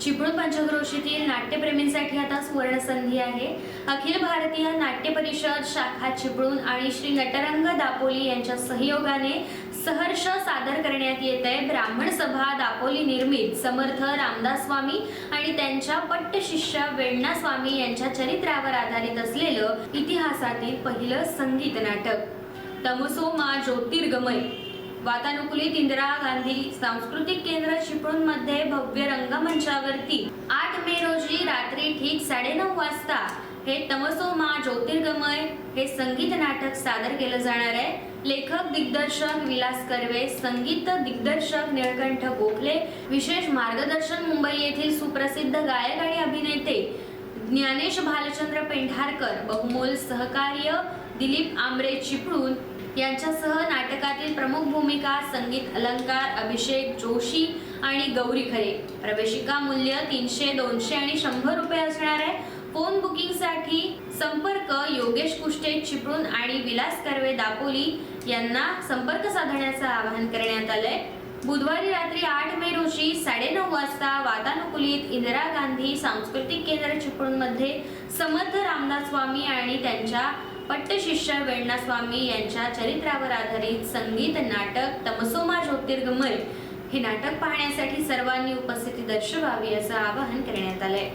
चिपळूण पंचक्रोशीतील नाट्यप्रेमींसाठी आता सुवर्ण संधी आहे. अखिल भारतीय नाट्य परिषद शाखा चिपळूण आणि श्री नटरंग दापोली यांच्या सहयोगाने सहर्ष सादर करण्यात येत आहे. ब्राह्मण सभा दापोली निर्मित समर्थ रामदास स्वामी आणि त्यांच्या पट्टशिष्य वेण्णा स्वामी यांच्या चरित्रावर आधारित असलेलं इतिहासातील पहिलं संगीत नाटक. तमसो मा ज्योतिर्गमय. वातानुकूलित इंदिरा गांधी सांस्कृतिक केंद्र चिपळूणमध्ये भव्य रंगमंचावरती आठ मे रोजी रात्री ठीक साडेनऊ वाजता हे तमसो मा ज्योतिर्गमय हे संगीत नाटक सादर केलं जाणार आहे. लेखक दिग्दर्शक विलास कर्वे संगीत दिग्दर्शक निळकंठ गोखले विशेष मार्गदर्शन मुंबई येथील सुप्रसिद्ध गायक आणि अभिनेते ज्ञानेश भालचंद्र पेंढारकर बहुमोल सहकार्य दिलीप आंबरे चिपळूण यांच्यासह नाटकातील प्रमुख भूमिका संगीत अलंकार अभिषेक जोशी आणि गौरी खरे. प्रवेशिका मूल्य तीनशे दोनशे आणि शंभर रुपये असणार आहे. फोन बुकिंगसाठी संपर्क योगेश कुष्टे चिपळूण आणि विलास कर्वे दापोली यांना संपर्क साधण्याचं आवाहन करण्यात आलंय. बुधवारी रात्री आठ मे रोजी साडेनऊ वाजता वातानुकूलित इंदिरा गांधी सांस्कृतिक केंद्र चिपळूणमध्ये समर्थ रामदास स्वामी आणि त्यांच्या पट्टशिष्य वेण्णास्वामी यांच्या चरित्रावर आधारित संगीत नाटक तमसोमा ज्योतिर्गमय हे नाटक पाहण्यासाठी सर्वांनी उपस्थिती दर्शवावी असं आवाहन करण्यात आलंय.